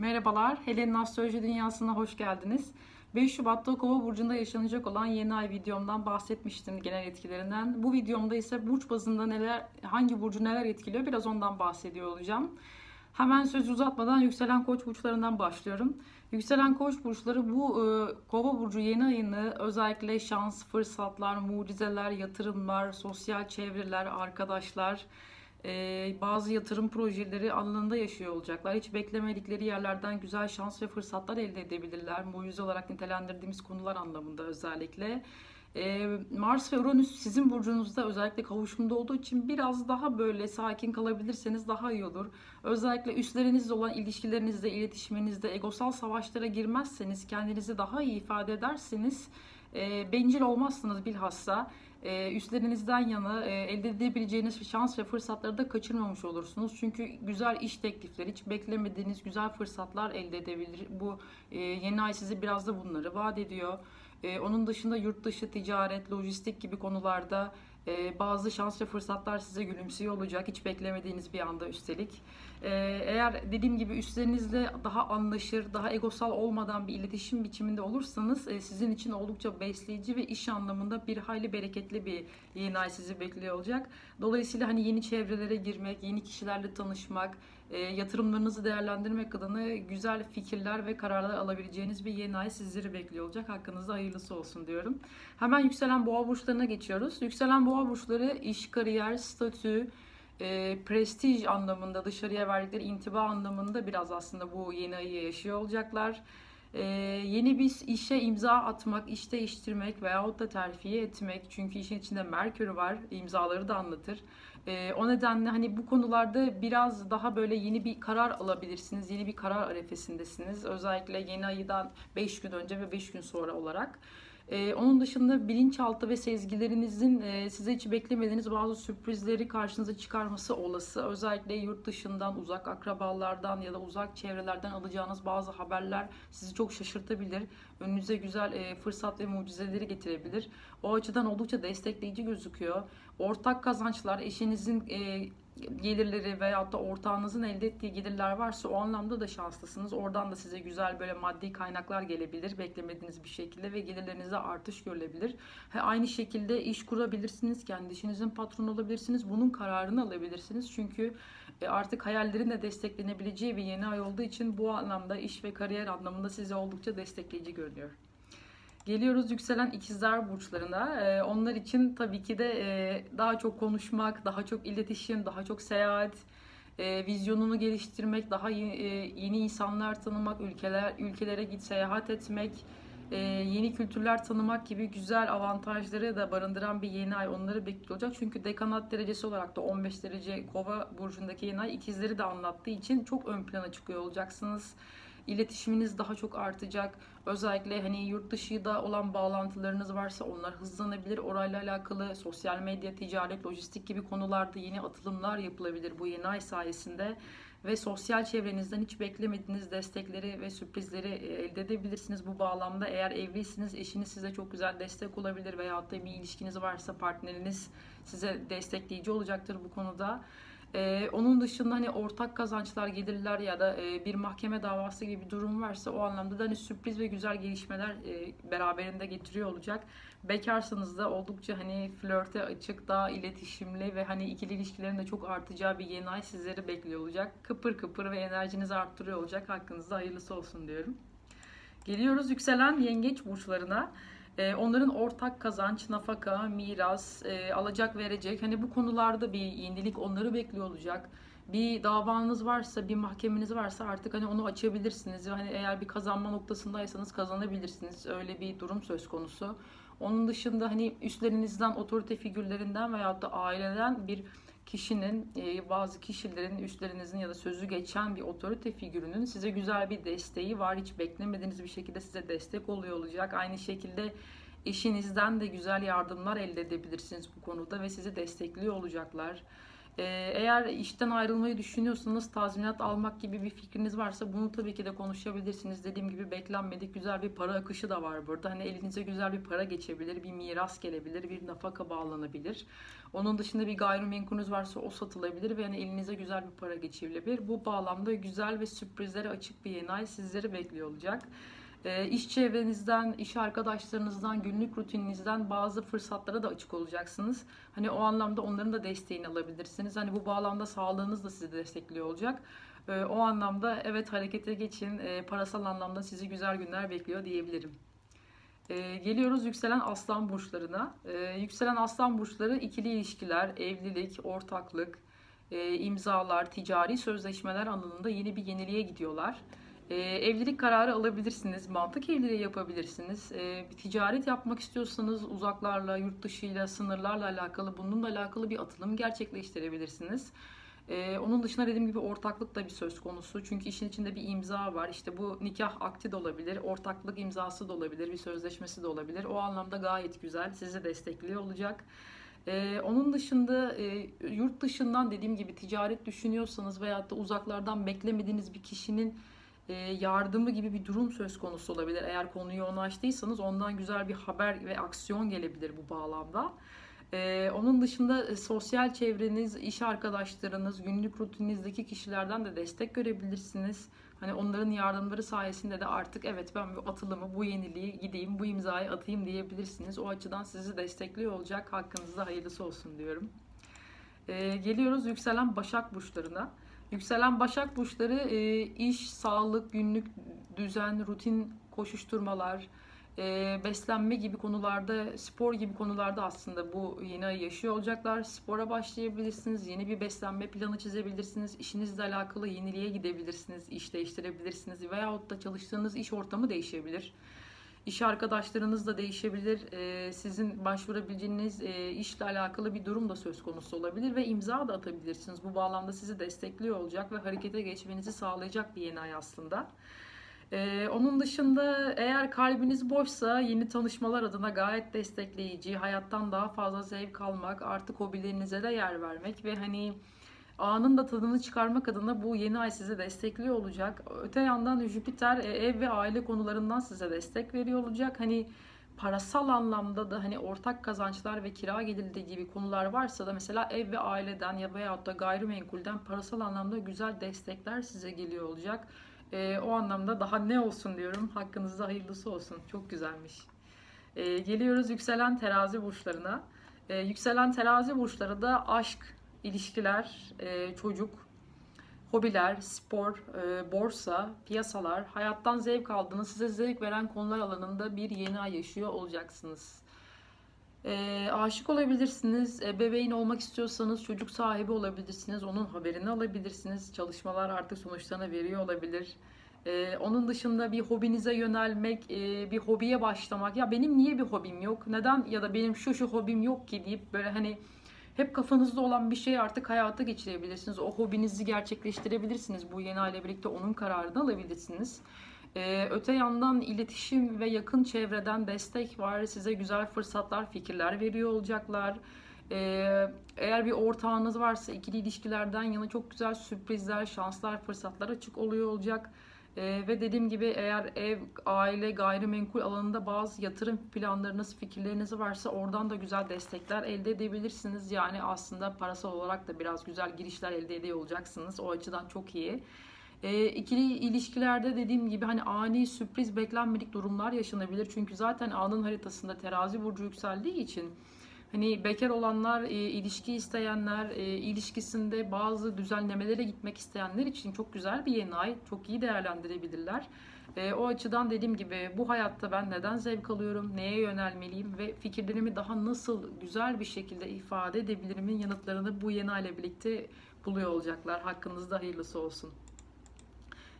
Merhabalar, Helen'in Astroloji Dünyası'na hoş geldiniz. 5 Şubat'ta Kova Burcu'nda yaşanacak olan yeni ay videomdan bahsetmiştim genel etkilerinden. Bu videomda ise burç bazında neler, hangi burcu neler etkiliyor biraz ondan bahsediyor olacağım. Hemen sözü uzatmadan yükselen koç burçlarından başlıyorum. Yükselen koç burçları bu e, kova burcu yeni ayını özellikle şans, fırsatlar, mucizeler, yatırımlar, sosyal çevreler, arkadaşlar, e, bazı yatırım projeleri alanında yaşıyor olacaklar. Hiç beklemedikleri yerlerden güzel şans ve fırsatlar elde edebilirler. Mucize olarak nitelendirdiğimiz konular anlamında özellikle. E, Mars ve Uranüs sizin burcunuzda özellikle kavuşumda olduğu için biraz daha böyle sakin kalabilirseniz daha iyi olur. Özellikle üstlerinizle olan ilişkilerinizde, iletişiminizde egosal savaşlara girmezseniz, kendinizi daha iyi ifade ederseniz e, bencil olmazsınız bilhassa e, üstlerinizden yana e, elde edebileceğiniz şans ve fırsatları da kaçırmamış olursunuz. Çünkü güzel iş teklifleri, hiç beklemediğiniz güzel fırsatlar elde edebilir. Bu e, yeni ay size biraz da bunları vaat ediyor. E, onun dışında yurt dışı ticaret, lojistik gibi konularda e, bazı şans ve fırsatlar size gülümsüyor olacak. Hiç beklemediğiniz bir anda üstelik. E, eğer dediğim gibi üstlerinizle daha anlaşır, daha egosal olmadan bir iletişim biçiminde olursanız e, sizin için oldukça besleyici ve iş anlamında bir hayli bereketli bir yeni ay sizi bekliyor olacak. Dolayısıyla hani yeni çevrelere girmek, yeni kişilerle tanışmak, yatırımlarınızı değerlendirmek adına güzel fikirler ve kararlar alabileceğiniz bir yeni ay sizleri bekliyor olacak. Hakkınızda hayırlısı olsun diyorum. Hemen yükselen boğa burçlarına geçiyoruz. Yükselen boğa burçları iş, kariyer, statü, e, prestij anlamında dışarıya verdikleri intiba anlamında biraz aslında bu yeni ayı yaşıyor olacaklar. E, yeni bir işe imza atmak, iş değiştirmek veyahut da terfiye etmek çünkü işin içinde Merkür var imzaları da anlatır. E, o nedenle hani bu konularda biraz daha böyle yeni bir karar alabilirsiniz. Yeni bir karar arefesindesiniz. Özellikle yeni ayıdan 5 gün önce ve 5 gün sonra olarak. Ee, onun dışında bilinçaltı ve sezgilerinizin e, size hiç beklemediğiniz bazı sürprizleri karşınıza çıkarması olası. Özellikle yurt dışından, uzak akrabalardan ya da uzak çevrelerden alacağınız bazı haberler sizi çok şaşırtabilir. Önünüze güzel e, fırsat ve mucizeleri getirebilir. O açıdan oldukça destekleyici gözüküyor. Ortak kazançlar, eşinizin e, gelirleri veyahut da ortağınızın elde ettiği gelirler varsa o anlamda da şanslısınız. Oradan da size güzel böyle maddi kaynaklar gelebilir beklemediğiniz bir şekilde ve gelirlerinizde artış görülebilir. He, aynı şekilde iş kurabilirsiniz, kendi işinizin patronu olabilirsiniz. Bunun kararını alabilirsiniz. Çünkü e, artık hayallerin de desteklenebileceği bir yeni ay olduğu için bu anlamda iş ve kariyer anlamında size oldukça destekleyici görünüyor. Geliyoruz yükselen ikizler burçlarına. Ee, onlar için tabii ki de e, daha çok konuşmak, daha çok iletişim, daha çok seyahat, e, vizyonunu geliştirmek, daha yeni, e, yeni insanlar tanımak, ülkeler ülkelere git seyahat etmek, e, yeni kültürler tanımak gibi güzel avantajları da barındıran bir yeni ay onları bekliyor olacak. Çünkü dekanat derecesi olarak da 15 derece kova burcundaki yeni ay ikizleri de anlattığı için çok ön plana çıkıyor olacaksınız iletişiminiz daha çok artacak. Özellikle hani yurt dışı da olan bağlantılarınız varsa onlar hızlanabilir. Orayla alakalı sosyal medya, ticaret, lojistik gibi konularda yeni atılımlar yapılabilir bu yeni ay sayesinde. Ve sosyal çevrenizden hiç beklemediğiniz destekleri ve sürprizleri e, elde edebilirsiniz bu bağlamda. Eğer evliyseniz eşiniz size çok güzel destek olabilir veyahut da bir ilişkiniz varsa partneriniz size destekleyici olacaktır bu konuda. Ee, onun dışında hani ortak kazançlar, gelirler ya da e, bir mahkeme davası gibi bir durum varsa o anlamda da hani sürpriz ve güzel gelişmeler e, beraberinde getiriyor olacak. Bekarsanız da oldukça hani flörte açık, daha iletişimli ve hani ikili ilişkilerin de çok artacağı bir yeni ay sizleri bekliyor olacak. Kıpır kıpır ve enerjinizi arttırıyor olacak. Hakkınızda hayırlısı olsun diyorum. Geliyoruz yükselen yengeç burçlarına. Ee, onların ortak kazanç, nafaka, miras, e, alacak verecek. Hani bu konularda bir yenilik onları bekliyor olacak. Bir davanız varsa, bir mahkemeniz varsa artık hani onu açabilirsiniz. Hani eğer bir kazanma noktasındaysanız kazanabilirsiniz. Öyle bir durum söz konusu. Onun dışında hani üstlerinizden, otorite figürlerinden veyahut da aileden bir kişinin, e, bazı kişilerin üstlerinizin ya da sözü geçen bir otorite figürünün size güzel bir desteği var. Hiç beklemediğiniz bir şekilde size destek oluyor olacak. Aynı şekilde eşinizden de güzel yardımlar elde edebilirsiniz bu konuda ve sizi destekliyor olacaklar. Ee, eğer işten ayrılmayı düşünüyorsanız tazminat almak gibi bir fikriniz varsa bunu tabii ki de konuşabilirsiniz. Dediğim gibi beklenmedik güzel bir para akışı da var burada. Hani elinize güzel bir para geçebilir, bir miras gelebilir, bir nafaka bağlanabilir. Onun dışında bir gayrimenkulünüz varsa o satılabilir ve hani elinize güzel bir para geçebilir. Bu bağlamda güzel ve sürprizlere açık bir yeni ay sizleri bekliyor olacak. E, iş çevrenizden, iş arkadaşlarınızdan, günlük rutininizden bazı fırsatlara da açık olacaksınız. Hani o anlamda onların da desteğini alabilirsiniz. Hani bu bağlamda sağlığınız da sizi destekliyor olacak. E, o anlamda evet harekete geçin. E, parasal anlamda sizi güzel günler bekliyor diyebilirim. Geliyoruz yükselen aslan burçlarına. Yükselen aslan burçları ikili ilişkiler, evlilik, ortaklık, imzalar, ticari sözleşmeler alanında yeni bir yeniliğe gidiyorlar. E, evlilik kararı alabilirsiniz, mantık evliliği yapabilirsiniz. E, ticaret yapmak istiyorsanız uzaklarla, yurt dışıyla, sınırlarla alakalı, bununla alakalı bir atılım gerçekleştirebilirsiniz. Ee, onun dışında dediğim gibi ortaklık da bir söz konusu. Çünkü işin içinde bir imza var. İşte bu nikah akti de olabilir, ortaklık imzası da olabilir, bir sözleşmesi de olabilir. O anlamda gayet güzel, sizi destekliyor olacak. Ee, onun dışında e, yurt dışından dediğim gibi ticaret düşünüyorsanız veyahut da uzaklardan beklemediğiniz bir kişinin yardımı gibi bir durum söz konusu olabilir. Eğer konuyu ona açtıysanız ondan güzel bir haber ve aksiyon gelebilir bu bağlamda. Ee, onun dışında e, sosyal çevreniz, iş arkadaşlarınız, günlük rutininizdeki kişilerden de destek görebilirsiniz. Hani onların yardımları sayesinde de artık evet ben bu atılımı, bu yeniliği gideyim, bu imzayı atayım diyebilirsiniz. O açıdan sizi destekliyor olacak. Hakkınızda hayırlısı olsun diyorum. Geliyoruz yükselen Başak burçlarına. Yükselen Başak burçları e, iş, sağlık, günlük düzen, rutin koşuşturmalar, e, beslenme gibi konularda, spor gibi konularda aslında bu yeni ayı yaşıyor olacaklar. Spora başlayabilirsiniz, yeni bir beslenme planı çizebilirsiniz, işinizle alakalı yeniliğe gidebilirsiniz, iş değiştirebilirsiniz veyahut da çalıştığınız iş ortamı değişebilir. İş arkadaşlarınız da değişebilir. E, sizin başvurabileceğiniz e, işle alakalı bir durum da söz konusu olabilir ve imza da atabilirsiniz. Bu bağlamda sizi destekliyor olacak ve harekete geçmenizi sağlayacak bir yeni ay aslında. Ee, onun dışında eğer kalbiniz boşsa yeni tanışmalar adına gayet destekleyici, hayattan daha fazla zevk almak, artık hobilerinize de yer vermek ve hani anın da tadını çıkarmak adına bu yeni ay size destekliyor olacak. Öte yandan Jüpiter e, ev ve aile konularından size destek veriyor olacak. Hani parasal anlamda da hani ortak kazançlar ve kira geliri gibi konular varsa da mesela ev ve aileden ya veyahut da gayrimenkulden parasal anlamda güzel destekler size geliyor olacak. E, o anlamda daha ne olsun diyorum. Hakkınızda hayırlısı olsun. Çok güzelmiş. E, geliyoruz yükselen terazi burçlarına. E, yükselen terazi burçları da aşk, ilişkiler, e, çocuk, hobiler, spor, e, borsa, piyasalar, hayattan zevk aldığınız, size zevk veren konular alanında bir yeni ay yaşıyor olacaksınız. E, aşık olabilirsiniz, bebeğin olmak istiyorsanız çocuk sahibi olabilirsiniz, onun haberini alabilirsiniz. Çalışmalar artık sonuçlarına veriyor olabilir. E, onun dışında bir hobinize yönelmek, e, bir hobiye başlamak. Ya benim niye bir hobim yok? Neden ya da benim şu şu hobim yok ki deyip böyle hani hep kafanızda olan bir şey artık hayata geçirebilirsiniz. O hobinizi gerçekleştirebilirsiniz. Bu yeni aile birlikte onun kararını alabilirsiniz. Ee, öte yandan iletişim ve yakın çevreden destek var. Size güzel fırsatlar, fikirler veriyor olacaklar. Ee, eğer bir ortağınız varsa ikili ilişkilerden yana çok güzel sürprizler, şanslar, fırsatlar açık oluyor olacak. Ee, ve dediğim gibi eğer ev, aile, gayrimenkul alanında bazı yatırım planlarınız, fikirleriniz varsa oradan da güzel destekler elde edebilirsiniz. Yani aslında parasal olarak da biraz güzel girişler elde ediyor olacaksınız. O açıdan çok iyi. E, ikili ilişkilerde dediğim gibi hani ani sürpriz beklenmedik durumlar yaşanabilir. Çünkü zaten anın haritasında terazi burcu yükseldiği için hani bekar olanlar, e, ilişki isteyenler, e, ilişkisinde bazı düzenlemelere gitmek isteyenler için çok güzel bir yeni ay. Çok iyi değerlendirebilirler. E, o açıdan dediğim gibi bu hayatta ben neden zevk alıyorum, neye yönelmeliyim ve fikirlerimi daha nasıl güzel bir şekilde ifade edebilirimin yanıtlarını bu yeni ile birlikte buluyor olacaklar. Hakkınızda hayırlısı olsun.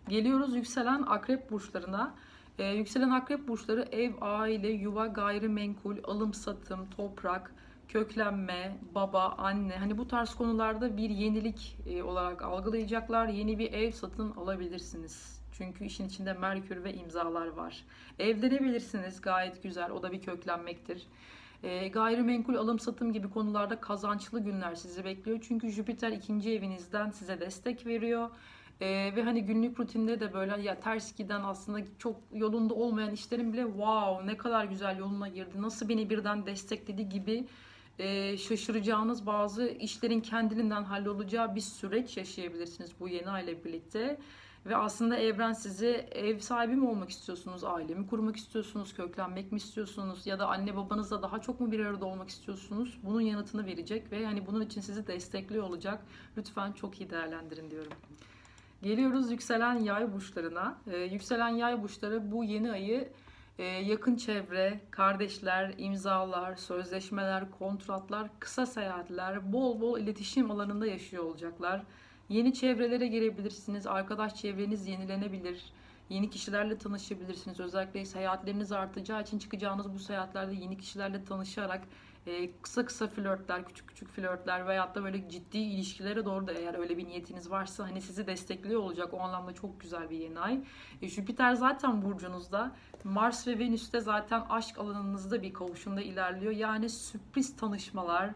Geliyoruz yükselen akrep burçlarına. Ee, yükselen akrep burçları ev, aile, yuva, gayrimenkul, alım satım, toprak, köklenme, baba, anne hani bu tarz konularda bir yenilik e, olarak algılayacaklar. Yeni bir ev satın alabilirsiniz. Çünkü işin içinde Merkür ve imzalar var. Evlenebilirsiniz gayet güzel. O da bir köklenmektir. E, gayrimenkul alım satım gibi konularda kazançlı günler sizi bekliyor. Çünkü Jüpiter ikinci evinizden size destek veriyor. Ee, ve hani günlük rutinde de böyle ya ters giden aslında çok yolunda olmayan işlerin bile wow ne kadar güzel yoluna girdi. Nasıl beni birden destekledi gibi e, şaşıracağınız bazı işlerin kendiliğinden hallolacağı bir süreç yaşayabilirsiniz bu yeni ay ile birlikte. Ve aslında evren sizi ev sahibi mi olmak istiyorsunuz, aile mi kurmak istiyorsunuz, köklenmek mi istiyorsunuz ya da anne babanızla daha çok mu bir arada olmak istiyorsunuz? Bunun yanıtını verecek ve hani bunun için sizi destekliyor olacak. Lütfen çok iyi değerlendirin diyorum. Geliyoruz yükselen yay burçlarına. Ee, yükselen yay burçları bu yeni ayı e, yakın çevre, kardeşler, imzalar, sözleşmeler, kontratlar, kısa seyahatler, bol bol iletişim alanında yaşıyor olacaklar. Yeni çevrelere girebilirsiniz, arkadaş çevreniz yenilenebilir, yeni kişilerle tanışabilirsiniz. Özellikle seyahatleriniz artacağı için çıkacağınız bu seyahatlerde yeni kişilerle tanışarak e, kısa kısa flörtler, küçük küçük flörtler veyahut da böyle ciddi ilişkilere doğru da eğer öyle bir niyetiniz varsa hani sizi destekliyor olacak. O anlamda çok güzel bir yeni ay. E, Jüpiter zaten burcunuzda. Mars ve Venüs de zaten aşk alanınızda bir kavuşumda ilerliyor. Yani sürpriz tanışmalar,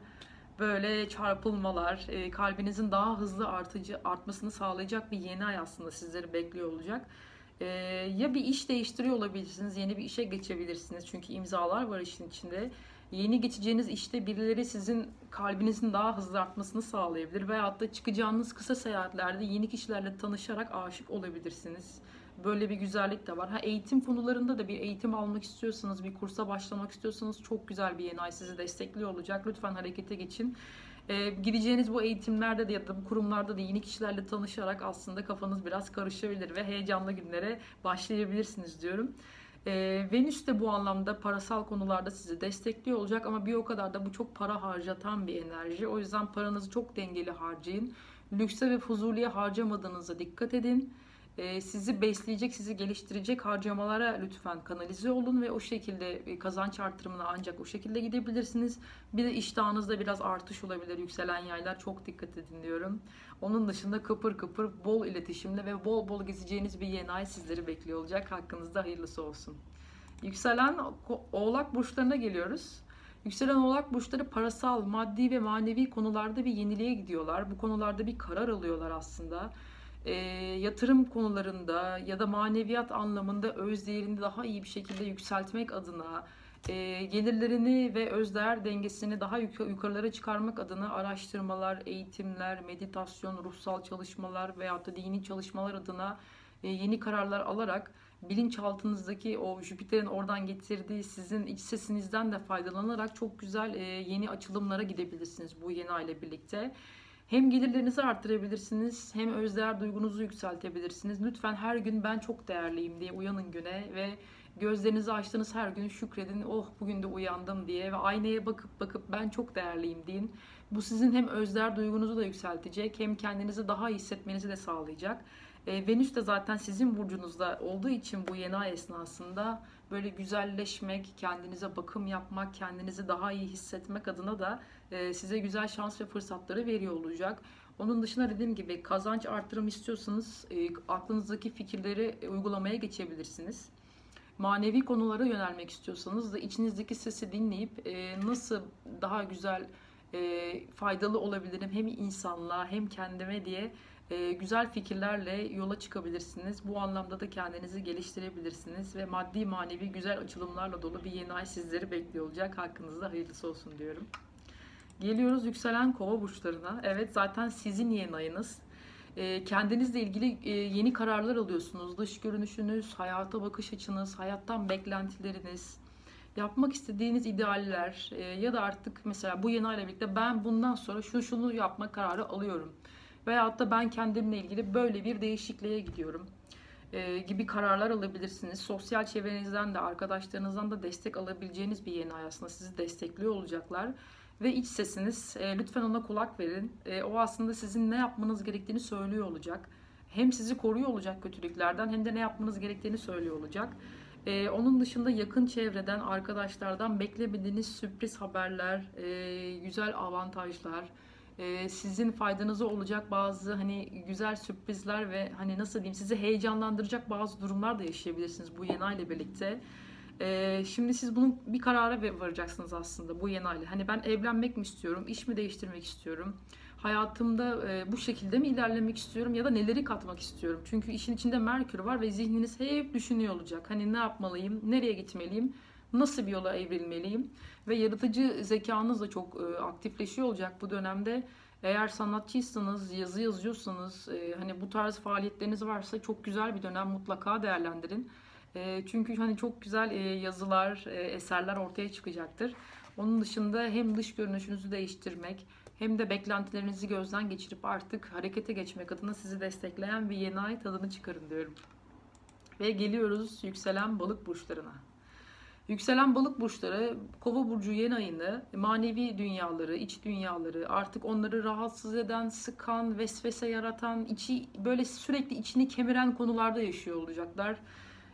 böyle çarpılmalar, e, kalbinizin daha hızlı artıcı artmasını sağlayacak bir yeni ay aslında sizleri bekliyor olacak. E, ya bir iş değiştiriyor olabilirsiniz, yeni bir işe geçebilirsiniz çünkü imzalar var işin içinde yeni geçeceğiniz işte birileri sizin kalbinizin daha hızlı artmasını sağlayabilir. Veyahut da çıkacağınız kısa seyahatlerde yeni kişilerle tanışarak aşık olabilirsiniz. Böyle bir güzellik de var. Ha eğitim konularında da bir eğitim almak istiyorsanız, bir kursa başlamak istiyorsanız çok güzel bir yeni ay sizi destekliyor olacak. Lütfen harekete geçin. Ee, gideceğiniz bu eğitimlerde de ya da bu kurumlarda da yeni kişilerle tanışarak aslında kafanız biraz karışabilir ve heyecanlı günlere başlayabilirsiniz diyorum. E, Venüs de bu anlamda parasal konularda sizi destekliyor olacak ama bir o kadar da bu çok para harcatan bir enerji. O yüzden paranızı çok dengeli harcayın. Lükse ve fuzuliye harcamadığınıza dikkat edin. Ee, sizi besleyecek, sizi geliştirecek harcamalara lütfen kanalize olun ve o şekilde kazanç artırımına ancak o şekilde gidebilirsiniz. Bir de iştahınızda biraz artış olabilir yükselen yaylar çok dikkat edin diyorum. Onun dışında kıpır kıpır bol iletişimle ve bol bol gezeceğiniz bir yeni ay sizleri bekliyor olacak. Hakkınızda hayırlısı olsun. Yükselen oğlak burçlarına geliyoruz. Yükselen oğlak burçları parasal, maddi ve manevi konularda bir yeniliğe gidiyorlar. Bu konularda bir karar alıyorlar aslında e, yatırım konularında ya da maneviyat anlamında öz değerini daha iyi bir şekilde yükseltmek adına e, gelirlerini ve özdeğer dengesini daha yukarılara çıkarmak adına araştırmalar, eğitimler, meditasyon, ruhsal çalışmalar veyahut da dini çalışmalar adına e, yeni kararlar alarak bilinçaltınızdaki o Jüpiter'in oradan getirdiği sizin iç sesinizden de faydalanarak çok güzel e, yeni açılımlara gidebilirsiniz bu yeni aile birlikte. Hem gelirlerinizi arttırabilirsiniz hem özdeğer duygunuzu yükseltebilirsiniz. Lütfen her gün ben çok değerliyim diye uyanın güne ve gözlerinizi açtığınız her gün şükredin. Oh bugün de uyandım diye ve aynaya bakıp bakıp ben çok değerliyim deyin. Bu sizin hem özdeğer duygunuzu da yükseltecek hem kendinizi daha iyi hissetmenizi de sağlayacak. E, Venüs de zaten sizin burcunuzda olduğu için bu yeni ay esnasında böyle güzelleşmek, kendinize bakım yapmak, kendinizi daha iyi hissetmek adına da e, size güzel şans ve fırsatları veriyor olacak. Onun dışında dediğim gibi kazanç artırım istiyorsanız e, aklınızdaki fikirleri uygulamaya geçebilirsiniz. Manevi konulara yönelmek istiyorsanız da içinizdeki sesi dinleyip e, nasıl daha güzel faydalı olabilirim hem insanlığa hem kendime diye e, güzel fikirlerle yola çıkabilirsiniz. Bu anlamda da kendinizi geliştirebilirsiniz ve maddi manevi güzel açılımlarla dolu bir yeni ay sizleri bekliyor olacak. Hakkınızda hayırlısı olsun diyorum. Geliyoruz yükselen kova burçlarına. Evet zaten sizin yeni ayınız. E, kendinizle ilgili e, yeni kararlar alıyorsunuz. Dış görünüşünüz, hayata bakış açınız, hayattan beklentileriniz, yapmak istediğiniz idealler e, ya da artık mesela bu yeni ayla birlikte ben bundan sonra şu şunu yapma kararı alıyorum Veyahut da ben kendimle ilgili böyle bir değişikliğe gidiyorum e, gibi kararlar alabilirsiniz. Sosyal çevrenizden de arkadaşlarınızdan da destek alabileceğiniz bir yeni ay aslında sizi destekliyor olacaklar. Ve iç sesiniz e, lütfen ona kulak verin. E, o aslında sizin ne yapmanız gerektiğini söylüyor olacak. Hem sizi koruyor olacak kötülüklerden hem de ne yapmanız gerektiğini söylüyor olacak. Ee, onun dışında yakın çevreden, arkadaşlardan beklemediğiniz sürpriz haberler, e, güzel avantajlar, e, sizin faydanıza olacak bazı hani güzel sürprizler ve hani nasıl diyeyim sizi heyecanlandıracak bazı durumlar da yaşayabilirsiniz bu yeni ile birlikte. Ee, şimdi siz bunun bir karara varacaksınız aslında bu yeni aile. Hani ben evlenmek mi istiyorum, iş mi değiştirmek istiyorum, hayatımda e, bu şekilde mi ilerlemek istiyorum ya da neleri katmak istiyorum. Çünkü işin içinde Merkür var ve zihniniz hep düşünüyor olacak. Hani ne yapmalıyım, nereye gitmeliyim, nasıl bir yola evrilmeliyim ve yaratıcı zekanız da çok e, aktifleşiyor olacak bu dönemde. Eğer sanatçıysanız, yazı yazıyorsanız, e, hani bu tarz faaliyetleriniz varsa çok güzel bir dönem mutlaka değerlendirin. E, çünkü hani çok güzel e, yazılar, e, eserler ortaya çıkacaktır. Onun dışında hem dış görünüşünüzü değiştirmek hem de beklentilerinizi gözden geçirip artık harekete geçmek adına sizi destekleyen bir yeni ay tadını çıkarın diyorum. Ve geliyoruz yükselen balık burçlarına. Yükselen balık burçları kova burcu yeni ayını manevi dünyaları, iç dünyaları, artık onları rahatsız eden, sıkan, vesvese yaratan, içi böyle sürekli içini kemiren konularda yaşıyor olacaklar.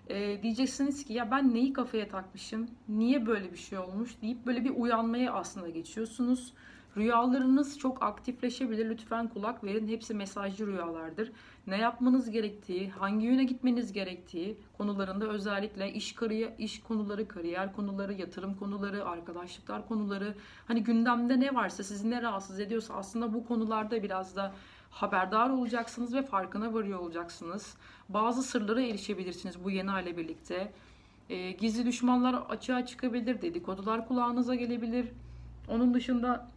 Ee, diyeceksiniz ki ya ben neyi kafaya takmışım, niye böyle bir şey olmuş deyip böyle bir uyanmaya aslında geçiyorsunuz. Rüyalarınız çok aktifleşebilir. Lütfen kulak verin. Hepsi mesajcı rüyalardır. Ne yapmanız gerektiği, hangi yöne gitmeniz gerektiği konularında özellikle iş kariyer, iş konuları, kariyer konuları, yatırım konuları, arkadaşlıklar konuları, hani gündemde ne varsa sizi ne rahatsız ediyorsa aslında bu konularda biraz da haberdar olacaksınız ve farkına varıyor olacaksınız. Bazı sırlara erişebilirsiniz bu yeni aile birlikte. Ee, gizli düşmanlar açığa çıkabilir, dedikodular kulağınıza gelebilir. Onun dışında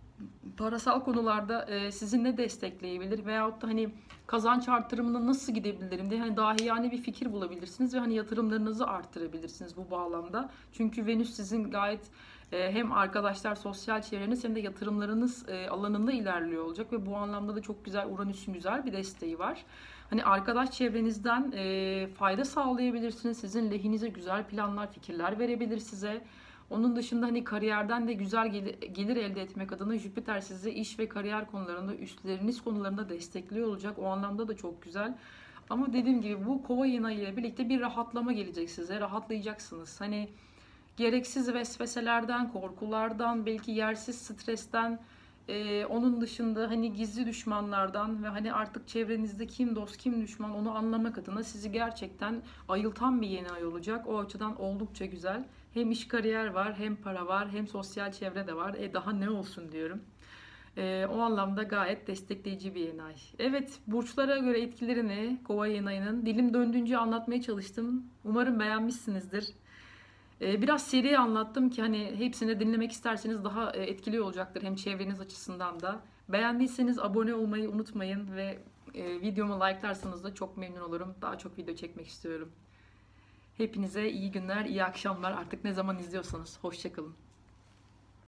parasal konularda e, sizi ne destekleyebilir veyahut da hani kazanç artırımına nasıl gidebilirim diye hani dahiyane bir fikir bulabilirsiniz ve hani yatırımlarınızı arttırabilirsiniz bu bağlamda. Çünkü Venüs sizin gayet e, hem arkadaşlar, sosyal çevreniz hem de yatırımlarınız e, alanında ilerliyor olacak ve bu anlamda da çok güzel Uranüs'ün güzel bir desteği var. Hani arkadaş çevrenizden e, fayda sağlayabilirsiniz. Sizin lehinize güzel planlar, fikirler verebilir size. Onun dışında hani kariyerden de güzel gelir, elde etmek adına Jüpiter sizi iş ve kariyer konularında, üstleriniz konularında destekliyor olacak. O anlamda da çok güzel. Ama dediğim gibi bu kova ayı ile birlikte bir rahatlama gelecek size. Rahatlayacaksınız. Hani gereksiz vesveselerden, korkulardan, belki yersiz stresten, ee, onun dışında hani gizli düşmanlardan ve hani artık çevrenizde kim dost kim düşman onu anlamak adına sizi gerçekten ayıltan bir yeni ay olacak. O açıdan oldukça güzel. Hem iş kariyer var, hem para var, hem sosyal çevre de var. E daha ne olsun diyorum. E, o anlamda gayet destekleyici bir yeni ay. Evet, burçlara göre etkilerini Kova yeni ayının dilim döndüğünce anlatmaya çalıştım. Umarım beğenmişsinizdir. E, biraz seri anlattım ki hani hepsini dinlemek isterseniz daha e, etkili olacaktır hem çevreniz açısından da. Beğendiyseniz abone olmayı unutmayın ve e, videomu like'larsanız da çok memnun olurum. Daha çok video çekmek istiyorum. Hepinize iyi günler, iyi akşamlar. Artık ne zaman izliyorsanız. Hoşçakalın.